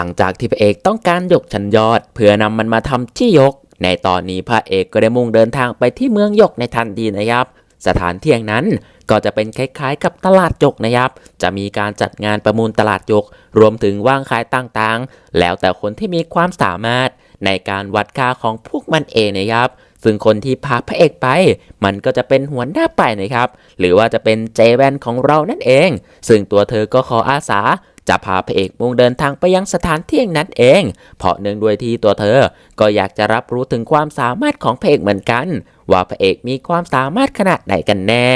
ลังจากที่พระเอกต้องการยกชั้นยอด เพื่อนำมันมาทำที่ยก ในตอนนี้พระเอกก็ได้มุ่งเดินทางไปที่เมืองยกในทันทีนะครับ สถานที่แห่งนั้นก็จะเป็นคล้ายๆกับตลาดยกนะครับ จะมีการจัดงานประมูลตลาดยก รวมถึงว่างขายต่างๆ แล้วแต่คนที่มีความสามารถในการวัดค่าของพวกมันเองนะครับ ซึ่งคนที่พาพระเอกไป มันก็จะเป็นหัวหน้าไปนะครับ หรือว่าจะเป็นเจแวนของเรานั่นเอง ซึ่งตัวเธอก็ขออาสา จะพาพระเอกมุ่งเดินทางไปยังสถานที่แห่งนั้นเอง เพราะเนื่องด้วยที่ตัวเธอ ก็อยากจะรับรู้ถึงความสามารถของพระเอกเหมือนกัน ว่าพระเอกมีความสามารถขนาดไหนกันแน่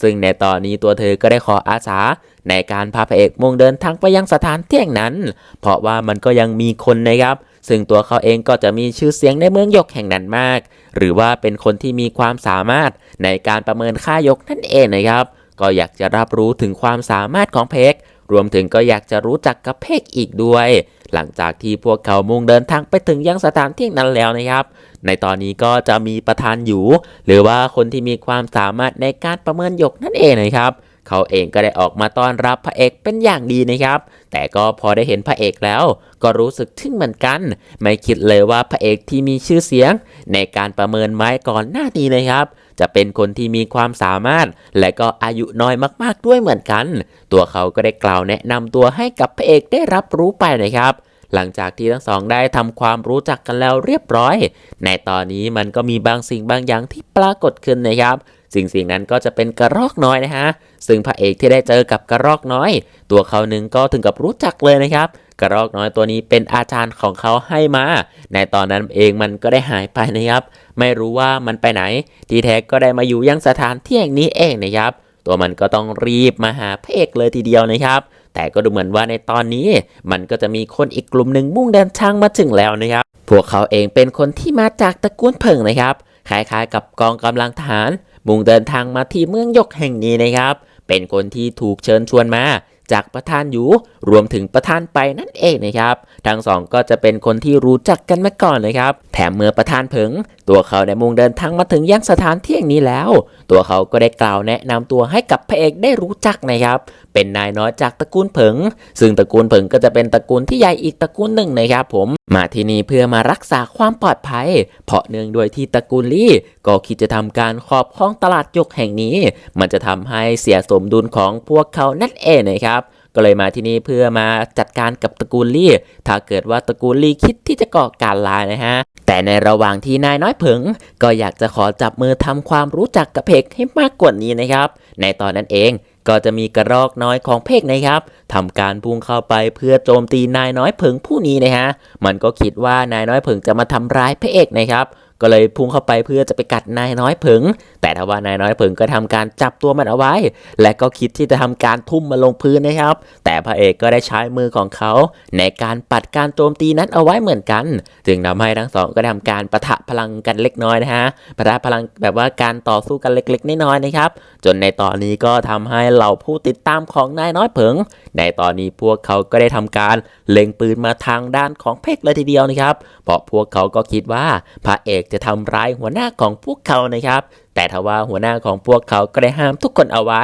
ซึ่งในตอนนี้ตัวเธอก็ได้ขออาสา ในการพาพระเอกมุ่งเดินทางไปยังสถานที่แห่งนั้น เพราะว่ามันก็ยังมีคนนะครับซึ่งตัวเขาเองก็จะมีชื่อเสียงในเมืองยกแห่งนั้นมาก หรือว่าเป็นคนที่มีความสามารถในการประเมินค่ายกนั่นเองนะครับ ก็อยากจะรับรู้ถึงความสามารถของเพก รวมถึงก็อยากจะรู้จักกับเพกอีกด้วย หลังจากที่พวกเขามุ่งเดินทางไปถึงยังสถานที่นั้นแล้วนะครับ ในตอนนี้ก็จะมีประธานอยู่ หรือว่าคนที่มีความสามารถในการประเมินหยกนั่นเองนะครับเขาเองก็ได้ออกมาต้อนรับพระเอกเป็นอย่างดีนะครับ แต่ก็พอได้เห็นพระเอกแล้ว ก็รู้สึกทึ่งเหมือนกัน ไม่คิดเลยว่าพระเอกที่มีชื่อเสียง ในการประเมินไม้ก่อนหน้านี้นะครับ จะเป็นคนที่มีความสามารถ และก็อายุน้อยมากๆด้วยเหมือนกัน ตัวเขาก็ได้กล่าวแนะนำตัวให้กับพระเอกได้รับรู้ไปนะครับหลังจากที่ทั้งสองได้ทำความรู้จักกันแล้วเรียบร้อย ในตอนนี้มันก็มีบางสิ่งบางอย่างที่ปรากฏขึ้นนะครับ สิ่งสิ่งนั้นก็จะเป็นกระรอกน้อยนะฮะ ซึ่งพระเอกที่ได้เจอกับกระรอกน้อย ตัวเขาหนึ่งก็ถึงกับรู้จักเลยนะครับกระรอกน้อยตัวนี้เป็นอาจารย์ของเขาให้มา ในตอนนั้นเองมันก็ได้หายไปนะครับ ไม่รู้ว่ามันไปไหน ทีแท้ก็ได้มาอยู่ยังสถานที่แห่งนี้เองนะครับ ตัวมันก็ต้องรีบมาหาพระเอกเลยทีเดียวนะครับ แต่ก็ดูเหมือนว่าในตอนนี้ มันก็จะมีคนอีกกลุ่มหนึ่งมุ่งเดินทางมาถึงแล้วนะครับ พวกเขาเองเป็นคนที่มาจากตระกูลเผิงนะครับ คล้ายๆ กับกองกำลังทหาร มุ่งเดินทางมาที่เมืองยกแห่งนี้นะครับ เป็นคนที่ถูกเชิญชวนมาจากประธานอยู่รวมถึงประธานไปนั่นเองนะครับ ทั้งสองก็จะเป็นคนที่รู้จักกันมาก่อนนะครับ แถมเมื่อประธานเผิง ตัวเขาได้มุ่งเดินทางมาถึงยังสถานที่แห่งนี้แล้ว ตัวเขาก็ได้กล่าวแนะนำตัวให้กับพระเอกได้รู้จักนะครับ เป็นนายน้อยจากตระกูลเผิง ซึ่งตระกูลเผิงก็จะเป็นตระกูลที่ใหญ่อีกตระกูลหนึ่งนะครับผม มาที่นี่เพื่อมารักษาความปลอดภัย เพราะเนื่องด้วยที่ตระกูลลี่ก็คิดจะทำการครอบครองตลาดยกแห่งนี้ มันจะทำให้เสียสมดุลของพวกเขานั่นเองนะครับก็เลยมาที่นี่เพื่อมาจัดการกับตระกูลลี่ ถ้าเกิดว่าตระกูลลี่คิดที่จะก่อการร้ายนะฮะ แต่ในระหว่างที่นายน้อยเผิง ก็อยากจะขอจับมือทำความรู้จักกับเพกให้มากกว่านี้นะครับ ในตอนนั้นเองก็จะมีกระรอกน้อยของเพกนะครับทำการพุ่งเข้าไปเพื่อโจมตีนายน้อยเผิงผู้นี้นะฮะมันก็คิดว่านายน้อยเผิงจะมาทำร้ายพระเอกนะครับก็เลยพุ่งเข้าไปเพื่อจะไปกัดนายน้อยเผิงแต่ทว่านายน้อยเผิงก็ทำการจับตัวมันเอาไว้ และก็คิดที่จะทำการทุ่มมันลงพื้นนะครับ แต่พระเอกก็ได้ใช้มือของเขา ในการปัดการโจมตีนั้นเอาไว้เหมือนกัน จึงทำให้ทั้งสองก็ทำการประทะพลังกันเล็กน้อยนะฮะประทะพลังแบบว่าการต่อสู้กันเล็กๆน้อยๆนะครับ จนในตอนนี้ก็ทำให้เหล่าผู้ติดตามของนายน้อยเผิงในตอนนี้พวกเขาก็ได้ทำการเล็งปืนมาทางด้านของเพกเลยทีเดียวนะครับ เพราะพวกเขาก็คิดว่าพระเอกจะทำร้ายหัวหน้าของพวกเขานะครับ แต่ทว่าหัวหน้าของพวกเขาก็ได้ห้ามทุกคนเอาไว้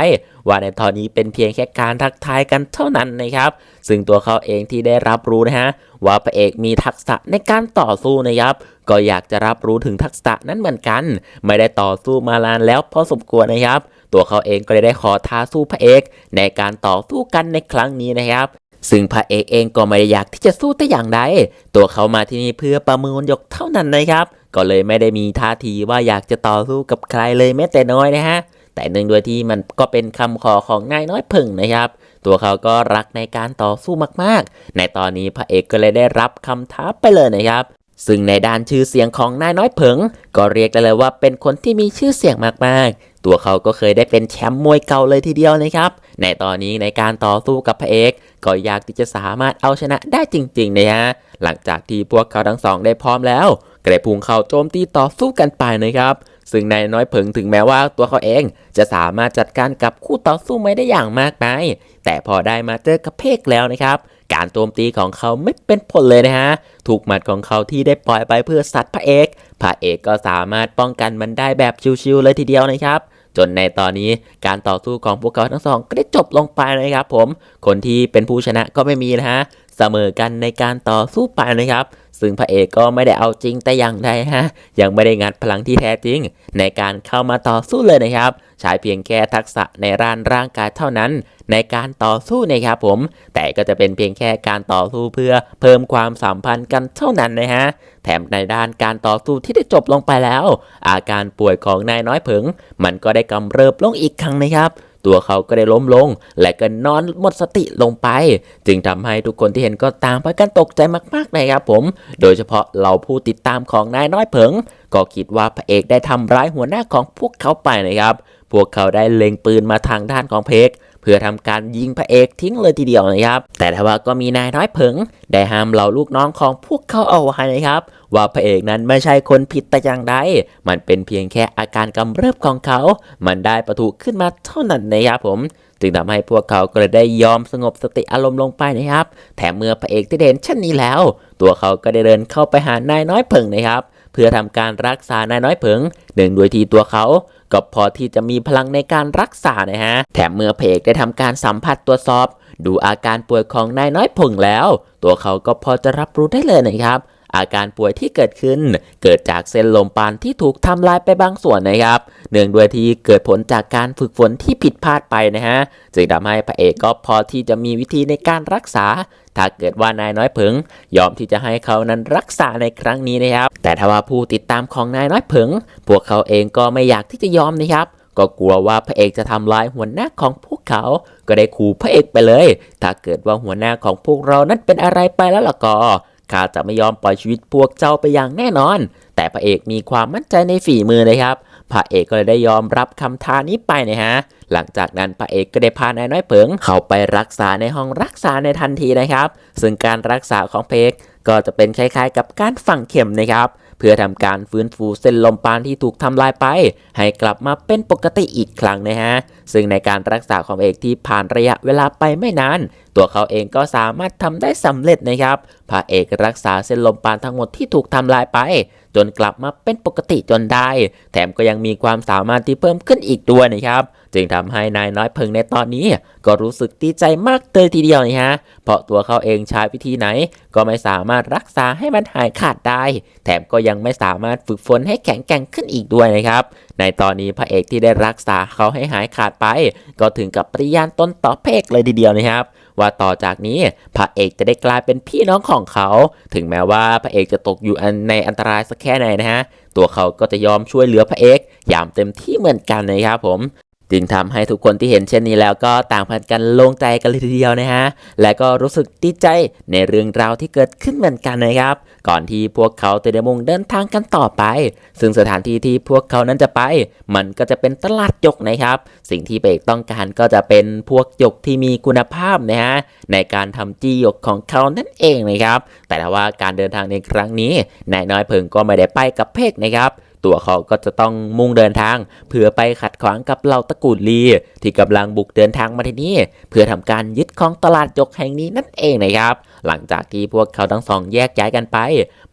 ว่าในตอนนี้เป็นเพียงแค่การทักทายกันเท่านั้นนะครับ ซึ่งตัวเขาเองที่ได้รับรู้นะฮะว่าพระเอกมีทักษะในการต่อสู้นะครับ ก็อยากจะรับรู้ถึงทักษะนั้นเหมือนกัน ไม่ได้ต่อสู้มานานแล้วพอสมควรนะครับ ตัวเขาเองก็เลยได้ขอท้าสู้พระเอก ในการต่อสู้กันในครั้งนี้นะครับซึ่งพระเอกเองก็ไม่ได้อยากที่จะสู้แต่อย่างใด ตัวเขามาที่นี่เพื่อประมูลยกเท่านั้นนะครับ ก็เลยไม่ได้มีท่าทีว่าอยากจะต่อสู้กับใครเลยแม้แต่น้อยนะฮะ แต่เนื่องด้วยที่มันก็เป็นคำขอของนายน้อยผึ่งนะครับ ตัวเขาก็รักในการต่อสู้มากๆ ในตอนนี้พระเอกก็เลยได้รับคำท้าไปเลยนะครับซึ่งในด้านชื่อเสียงของนายน้อยเผิง ก็เรียกได้เลยว่าเป็นคนที่มีชื่อเสียงมากๆ ตัวเขาก็เคยได้เป็นแชมป์มวยเก่าเลยทีเดียวนะครับ ในตอนนี้ในการต่อสู้กับพระเอก ก็อยากที่จะสามารถเอาชนะได้จริงๆนะฮะ หลังจากที่พวกเขาทั้งสองได้พร้อมแล้ว ก็ได้พุ่งเข้าโจมตีต่อสู้กันไปนะครับ ซึ่งนายน้อยเผิงถึงแม้ว่าตัวเขาเองจะสามารถจัดการกับคู่ต่อสู้ไม่ได้อย่างมากมายแต่พอได้มาเจอกับเพกแล้วนะครับการโจมตีของเขาไม่เป็นผลเลยนะฮะ ถูกหมัดของเขาที่ได้ปล่อยไปเพื่อสัตว์พระเอก พระเอกก็สามารถป้องกันมันได้แบบชิวๆเลยทีเดียวนะครับ จนในตอนนี้การต่อสู้ของพวกเขาทั้งสองก็ได้จบลงไปนะครับผม คนที่เป็นผู้ชนะก็ไม่มีนะฮะ เสมอกันในการต่อสู้ไปนะครับ ซึ่งพระเอกก็ไม่ได้เอาจริงแต่อย่างใดฮะ ยังไม่ได้งัดพลังที่แท้จริง ในการเข้ามาต่อสู้เลยนะครับ ใช้เพียงแค่ทักษะในร่านร่างกายเท่านั้น ในการต่อสู้นะครับผม แต่ก็จะเป็นเพียงแค่การต่อสู้เพื่อเพิ่มความสัมพันธ์กันเท่านั้นนะฮะ แถมในด้านการต่อสู้ที่ได้จบลงไปแล้ว อาการป่วยของนายน้อยเผิง มันก็ได้กำเริบลงอีกครั้งนะครับ ตัวเขาก็ได้ล้มลง และก็นอนหมดสติลงไป จึงทำให้ทุกคนที่เห็นก็ต่างพากันตกใจมากๆนะครับผม โดยเฉพาะเราผู้ติดตามของนายน้อยเผิง ก็คิดว่าพระเอกได้ทำร้ายหัวหน้าของพวกเขาไปนะครับ พวกเขาได้เล็งปืนมาทางด้านของเพก พื่อทำการยิงพระเอกทิ้งเลยทีเดียวนะครับ แต่ถ้าว่าก็มีนายน้อยเผิงได้ห้ามเหล่าลูกน้องของพวกเขาเอาไว้นะครับ ว่าพระเอกนั้นไม่ใช่คนผิดแต่อย่างใด มันเป็นเพียงแค่อาการกำเริบของเขา มันได้ประทุขึ้นมาเท่านั้นนะครับผมจึงทำให้พวกเขาก็เลยได้ยอมสงบสติอารมณ์ลงไปนะครับ แถมเมื่อพระเอกที่เด่นเช่นนี้แล้ว ตัวเขาก็ได้เดินเข้าไปหานายน้อยเผิงนะครับ พื่อทำการรักษานายน้อยเผิงหนึ่งโดยที่ตัวเขาก็พอที่จะมีพลังในการรักษานะฮะ แถมเมื่อเพกได้ทำการสัมผัสตรวจสอบ ดูอาการป่วยของนายน้อยผงแล้ว ตัวเขาก็พอจะรับรู้ได้เลยนะครับ อาการป่วยที่เกิดขึ้น เกิดจากเส้นลมปานที่ถูกทำลายไปบางส่วนนะครับ เนื่องด้วยที่เกิดผลจากการฝึกฝนที่ผิดพลาดไปนะฮะ จึงทำให้พระเอกก็พอที่จะมีวิธีในการรักษา ถ้าเกิดว่านายน้อยเผิงยอมที่จะให้เขานั้นรักษาในครั้งนี้นะครับ แต่ถ้าว่าผู้ติดตามของนายน้อยเผิงพวกเขาเองก็ไม่อยากที่จะยอมนะครับก็กลัวว่าพระเอกจะทำลายหัวหน้าของพวกเขา ก็ได้ขู่พระเอกไปเลย ถ้าเกิดว่าหัวหน้าของพวกเรานั้นเป็นอะไรไปแล้วล่ะก็ ข้าจะไม่ยอมปล่อยชีวิตพวกเจ้าไปอย่างแน่นอน แต่พระเอกมีความมั่นใจในฝีมือนะครับพระเอกก็เลยได้ยอมรับคำท้านี้ไปนะฮะ หลังจากนั้นพระเอกก็ได้พานายน้อยเผิง เข้าไปรักษาในห้องรักษาในทันทีนะครับ ซึ่งการรักษาของเพกก็จะเป็นคล้ายๆ กับการฝังเข็มนะครับเพื่อทำการฟื้นฟูเส้นลมปานที่ถูกทำลายไป ให้กลับมาเป็นปกติอีกครั้งนะฮะ ซึ่งในการรักษาของเอกที่ผ่านระยะเวลาไปไม่นาน ตัวเขาเองก็สามารถทำได้สำเร็จนะครับพระเอกรักษาเส้นลมปานทั้งหมดที่ถูกทำลายไป จนกลับมาเป็นปกติจนได้ แถมก็ยังมีความสามารถที่เพิ่มขึ้นอีกด้วยนะครับ จึงทำให้นายน้อยเพิงในตอนนี้ ก็รู้สึกดีใจมากเลยทีเดียวนะฮะเพราะตัวเขาเองใช้วิธีไหน ก็ไม่สามารถรักษาให้มันหายขาดได้ แถมก็ยังไม่สามารถฝึกฝนให้แข็งแกร่งขึ้นอีกด้วยนะครับ ในตอนนี้พระเอกที่ได้รักษาเขาให้หายขาดไป ก็ถึงกับปริญาณต้นต่อเพกเลยทีเดียวนะครับ ว่าต่อจากนี้พระเอกจะได้กลายเป็นพี่น้องของเขา ถึงแม้ว่าพระเอกจะตกอยู่ในอันตรายสักแค่ไหนนะฮะตัวเขาก็จะยอมช่วยเหลือพระเอกอย่างเต็มที่เหมือนกันนะครับผม จึงทำให้ทุกคนที่เห็นเช่นนี้แล้วก็ต่างพากันโล่งใจกันเลยทีเดียวนะฮะ และก็รู้สึกดีใจในเรื่องราวที่เกิดขึ้นเหมือนกันนะครับ ก่อนที่พวกเขาจะได้มุ่งเดินทางกันต่อไป ซึ่งสถานที่ที่พวกเขานั้นจะไป มันก็จะเป็นตลาดหยกนะครับ สิ่งที่เบกต้องการก็จะเป็นพวกหยกที่มีคุณภาพนะฮะในการทำจี้หยกของเขานั่นเองนะครับ แต่ว่าการเดินทางในครั้งนี้นายน้อยเพิงก็ไม่ได้ไปกับเพกนะครับ ตัวเขาก็จะต้องมุ่งเดินทาง เพื่อไปขัดขวางกับเหล่าตระกูลลี ที่กำลังบุกเดินทางมาที่นี่เพื่อทำการยึดของตลาดยกแห่งนี้นั่นเองนะครับ หลังจากที่พวกเขาทั้งสองแยกย้ายกันไป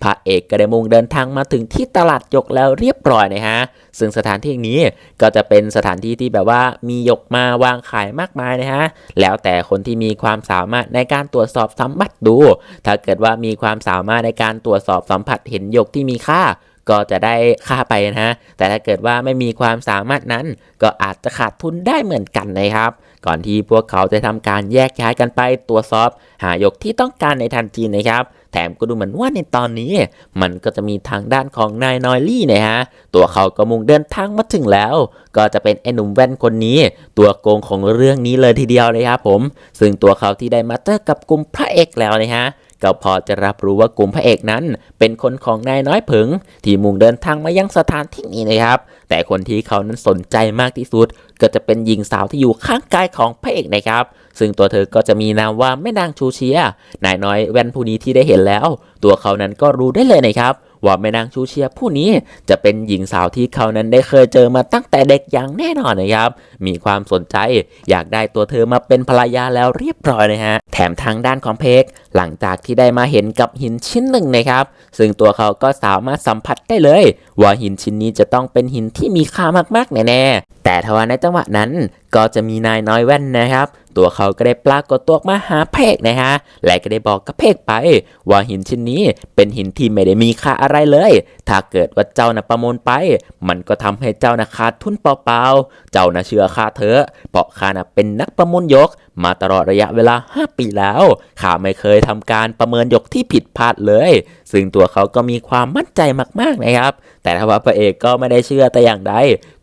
พระเอกก็ได้มุ่งเดินทางมาถึงที่ตลาดยกแล้วเรียบร้อยนะฮะซึ่งสถานที่นี้ก็จะเป็นสถานที่ที่แบบว่ามียกมาวางขายมากมายนะฮะแล้วแต่คนที่มีความสามารถในการตรวจสอบสัมผัสดู ถ้าเกิดว่ามีความสามารถในการตรวจสอบสัมผัสเห็นยกที่มีค่า ก็จะได้ค่าไปนะฮะแต่ถ้าเกิดว่าไม่มีความสามารถนั้น ก็อาจจะขาดทุนได้เหมือนกันนะครับ ก่อนที่พวกเขาจะทำการแยกย้ายกันไปตรวจสอบ หายกที่ต้องการในทันทีนะครับแถมก็ดูเหมือนว่าในตอนนี้ มันก็จะมีทางด้านของนายนอยลี่นะฮะ ตัวเขาก็มุ่งเดินทางมาถึงแล้ว ก็จะเป็นไอ้หนุ่มแว่นคนนี้ ตัวโกงของเรื่องนี้เลยทีเดียวเลยครับผม ซึ่งตัวเขาที่ได้มาเจอกับกลุ่มพระเอกแล้วนะฮะ ก็พอจะรับรู้ว่ากลุ่มพระเอกนั้น เป็นคนของนายน้อยผิงที่มุ่งเดินทางมายังสถานที่นี้นะครับ แต่คนที่เขานั้นสนใจมากที่สุด ก็จะเป็นหญิงสาวที่อยู่ข้างกายของพระเอกนะครับ ซึ่งตัวเธอก็จะมีนามว่าแม่นางชูเชียนายน้อยแว่นผู้นี้ที่ได้เห็นแล้ว ตัวเขานั้นก็รู้ได้เลยนะครับว่าแม่นางชูเชียผู้นี้จะเป็นหญิงสาวที่เขานั้นได้เคยเจอมาตั้งแต่เด็กอย่างแน่นอนนะครับ มีความสนใจอยากได้ตัวเธอมาเป็นภรรยาแล้วเรียบร้อยนะฮะ แถมทางด้านของเพกหลังจากที่ได้มาเห็นกับหินชิ้นหนึ่งนะครับ ซึ่งตัวเขาก็สามารถสัมผัสได้เลย ว่าหินชิ้นนี้จะต้องเป็นหินที่มีค่ามากๆแน่ๆแต่ทว่าในจังหวะนั้นก็จะมีนายน้อยแว่นนะครับ ตัวเขาก็ได้ปรากฏตัวมาหาเพกนะฮะและก็ได้บอกกับเพกไป ว่าหินชิ้นนี้เป็นหินที่ไม่ได้มีค่าอะไรเลย ถ้าเกิดว่าเจ้านะประมูลไป มันก็ทำให้เจ้านะขาดทุนเปล่าๆเจ้านะเชื่อข้าเถอะเพราะข้านะเป็นนักประมูลยกมาตลอดระยะเวลา 5 ปีแล้วข้าไม่เคยทำการประเมินยกที่ผิดพลาดเลย ซึ่งตัวเขาก็มีความมั่นใจมากๆนะครับ แต่ถ้าว่าพระเอกก็ไม่ได้เชื่อแต่อย่างใด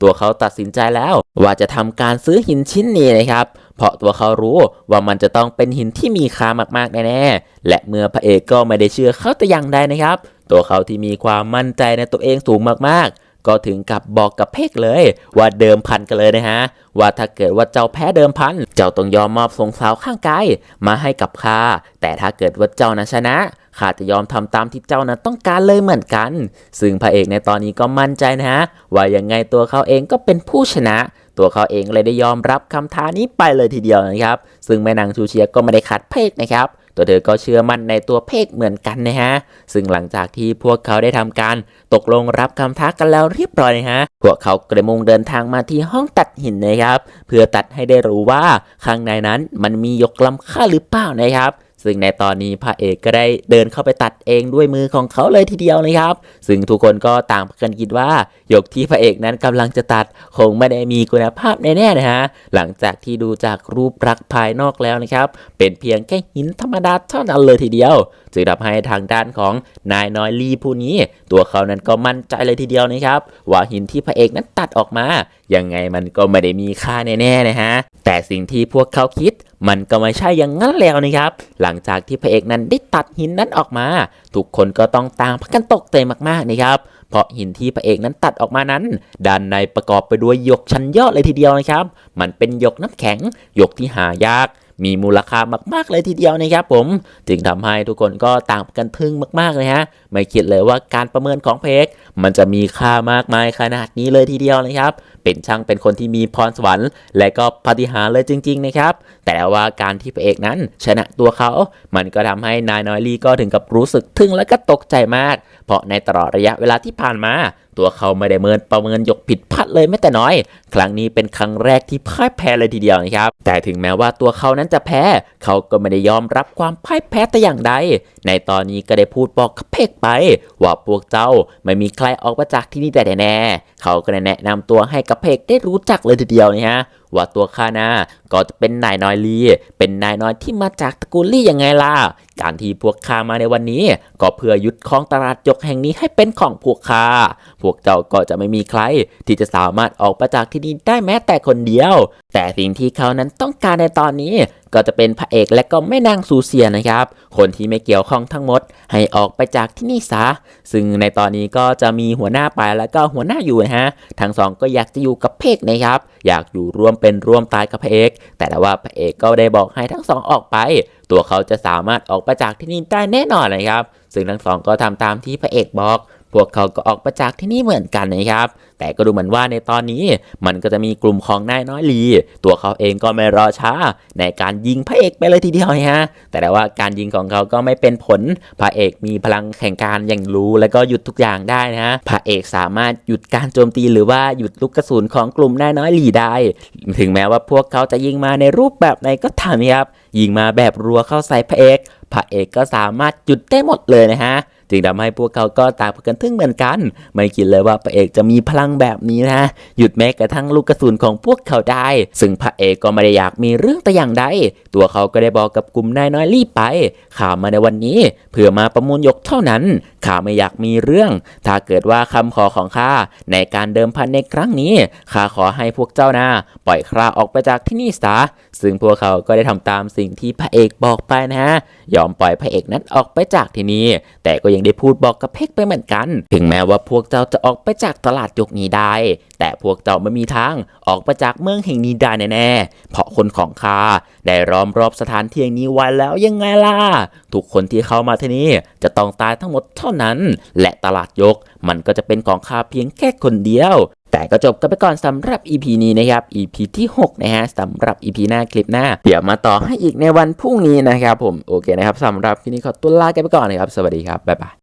ตัวเขาตัดสินใจแล้ว ว่าจะทำการซื้อหินชิ้นนี้นะครับเพราะตัวเขารู้ว่ามันจะต้องเป็นหินที่มีค่ามากๆแน่ๆ และเมื่อพระเอกก็ไม่ได้เชื่อเขาแต่อย่างใดนะครับ ตัวเขาที่มีความมั่นใจในตัวเองสูงมากๆ ก็ถึงกับบอกกับเพกเลย ว่าเดิมพันกันเลยนะฮะ ว่าถ้าเกิดว่าเจ้าแพ้เดิมพัน เจ้าต้องยอมมอบสงสาวข้างกายมาให้กับข้าแต่ถ้าเกิดว่าเจ้านะชนะข้าจะยอมทำตามที่เจ้านั้นต้องการเลยเหมือนกัน ซึ่งพระเอกในตอนนี้ก็มั่นใจนะฮะ ว่ายังไงตัวเขาเองก็เป็นผู้ชนะ ตัวเขาเองเลยได้ยอมรับคำท้านี้ไปเลยทีเดียวนะครับ ซึ่งแม่นางชูเชียก็ไม่ได้ขัดเพกนะครับ ตัวเธอก็เชื่อมั่นในตัวเพกเหมือนกันนะฮะ ซึ่งหลังจากที่พวกเขาได้ทำการตกลงรับคำท้ากันแล้วเรียบร้อยนะฮะ พวกเขากระมุงเดินทางมาที่ห้องตัดหินนะครับ เพื่อตัดให้ได้รู้ว่าข้างในนั้นมันมียกล้ำค่าหรือเปล่านะครับ ซึ่งในตอนนี้พระเอกก็ได้เดินเข้าไปตัดเองด้วยมือของเขาเลยทีเดียวนะครับ ซึ่งทุกคนก็ต่างกันคิดว่าหยกที่พระเอกนั้นกำลังจะตัดคงไม่ได้มีคุณภาพแน่ๆนะฮะหลังจากที่ดูจากรูปลักษณ์ภายนอกแล้วนะครับ เป็นเพียงแค่หินธรรมดาเท่านั้นเลยทีเดียวจึงทำให้ทางด้านของนายน้อยลีผู้นี้ ตัวเขานั้นก็มั่นใจเลยทีเดียวนะครับ ว่าหินที่พระเอกนั้นตัดออกมายังไงมันก็ไม่ได้มีค่าแน่ๆนะฮะแต่สิ่งที่พวกเขาคิด มันก็ไม่ใช่อย่างนั้นแล้วนะครับ หลังจากที่พระเอกนั้นได้ตัดหินนั้นออกมา ทุกคนก็ต้องต่างพากันตกใจมากๆนะครับ เพราะหินที่พระเอกนั้นตัดออกมานั้น ด้านในประกอบไปด้วยหยกชั้นยอดเลยทีเดียวนะครับ มันเป็นหยกน้ำแข็งหยกที่หายากมีมูลค่ามาก ๆ เลยทีเดียวนะครับผม จึงทำให้ทุกคนก็ต่างกันทึ่งมากๆเลยฮะ ไม่คิดเลยว่าการประเมินของเพกมันจะมีค่ามากมายขนาดนี้เลยทีเดียวนะครับ เป็นช่างเป็นคนที่มีพรสวรรค์ และก็ปฏิหารเลยจริง ๆ นะครับ แต่ว่าการที่พระเอกนั้น ชนะตัวเขา มันก็ทำให้นายน้อยลีก็ถึงกับรู้สึกทึ่งและก็ตกใจมาก เพราะในตลอดระยะเวลาที่ผ่านมา ตัวเขาไม่ได้เมินประเมินยกผิดพลาดเลยแม้แต่น้อย ครั้งนี้เป็นครั้งแรกที่พ่ายแพ้เลยทีเดียวนะครับ แต่ถึงแม้ว่าตัวเขานั้นจะแพ้ เขาก็ไม่ได้ยอมรับความพ่ายแพ้แต่อย่างใด ในตอนนี้ก็ได้พูดบอกกับเพกไป ว่าพวกเจ้าไม่มีใครออกมาจากที่นี่แต่แน่ เขาก็ได้แนะนำตัวให้กับเพกได้รู้จักเลยทีเดียวนะฮะ ว่าตัวข้านะก็จะเป็นนายน้อยลีเป็นนายน้อยที่มาจากตระกูลลี่ยังไงล่ะ การที่พวกข้ามาในวันนี้ ก็เพื่อยึดครองตลาดยกแห่งนี้ให้เป็นของพวกข้า พวกเจ้าก็จะไม่มีใครที่จะสามารถออกไปจากที่นี่ได้แม้แต่คนเดียว แต่สิ่งที่เขานั้นต้องการในตอนนี้ ก็จะเป็นพระเอกและก็แม่นางซูเซียนะครับ คนที่ไม่เกี่ยวข้องทั้งหมด ให้ออกไปจากที่นี่ซะ ซึ่งในตอนนี้ก็จะมีหัวหน้าไปแล้วก็หัวหน้าอยู่นะฮะ ทั้งสองก็อยากจะอยู่กับเพกนะครับ อยากอยู่ร่วมเป็นร่วมตายกับพระเอก แต่ว่าพระเอกก็ได้บอกให้ทั้งสองออกไป ตัวเขาจะสามารถออกไปจากที่นี่ได้แน่นอนนะครับ ซึ่งทั้งสองก็ทำตามที่พระเอกบอก พวกเขาก็ออกมาจากที่นี่เหมือนกันนะครับ แต่ก็ดูเหมือนว่าในตอนนี้มันก็จะมีกลุ่มของนายน้อยลี ตัวเขาเองก็ไม่รอช้า ในการยิงพระเอกไปเลยทีเดียวนะฮะ แต่ว่าการยิงของเขาก็ไม่เป็นผล พระเอกมีพลังแข่งการอย่างรู้และก็หยุดทุกอย่างได้นะฮะ พระเอกสามารถหยุดการโจมตีหรือว่าหยุดลูกกระสุนของกลุ่มนายน้อยลีได้ ถึงแม้ว่าพวกเขาจะยิงมาในรูปแบบไหนก็ตามครับ ยิงมาแบบรัวเข้าใส่พระเอก พระเอกก็สามารถหยุดได้หมดเลยนะฮะ จึงทำให้พวกเขาก็ตางพากันทึ่งเหมือนกัน ไม่คิดเลยว่าพระเอกจะมีพลังแบบนี้นะ หยุดแม้กระทั่งลูกกระสุนของพวกเขาได้ ซึ่งพระเอกก็ไม่ได้อยากมีเรื่องแต่อย่างใดตัวเขาก็ได้บอกกับกลุ่มนายน้อยรีบไปข่าวมาในวันนี้ เพื่อมาประมูลยกเท่านั้นข้าไม่อยากมีเรื่อง ถ้าเกิดว่าคำขอของข้าในการเดิมพันในครั้งนี้ข้าขอให้พวกเจ้านะปล่อยข้าออกไปจากที่นี่ซะซึ่งพวกเขาก็ได้ทำตามสิ่งที่พระเอกบอกไปนะฮะยอมปล่อยพระเอกนั้นออกไปจากที่นี่แต่ก็ยังงได้พูดบอกกับเพกไปเหมือนกัน ถึงแม้ว่าพวกเจ้าจะออกไปจากตลาดยกนี้ได้ แต่พวกเจ้าไม่มีทางออกไปจากเมืองแห่งนี้ได้แน่ๆเพราะคนของข้าได้ล้อมรอบสถานที่แห่งนี้ไว้แล้วยังไงล่ะทุกคนที่เข้ามาที่นี่จะต้องตายทั้งหมดเท่านั้น และตลาดยกมันก็จะเป็นของข้าเพียงแค่คนเดียว แต่ก็จบกันไปก่อนสำหรับ EP นี้นะครับ EP ที่ 6 นะฮะสำหรับ EP หน้าคลิปหน้า เดี๋ยวมาต่อให้อีกในวันพรุ่งนี้นะครับผม โอเคนะครับสำหรับคลิปนี้ขอตัวลากันไปก่อนนะครับ สวัสดีครับ บ๊ายบาย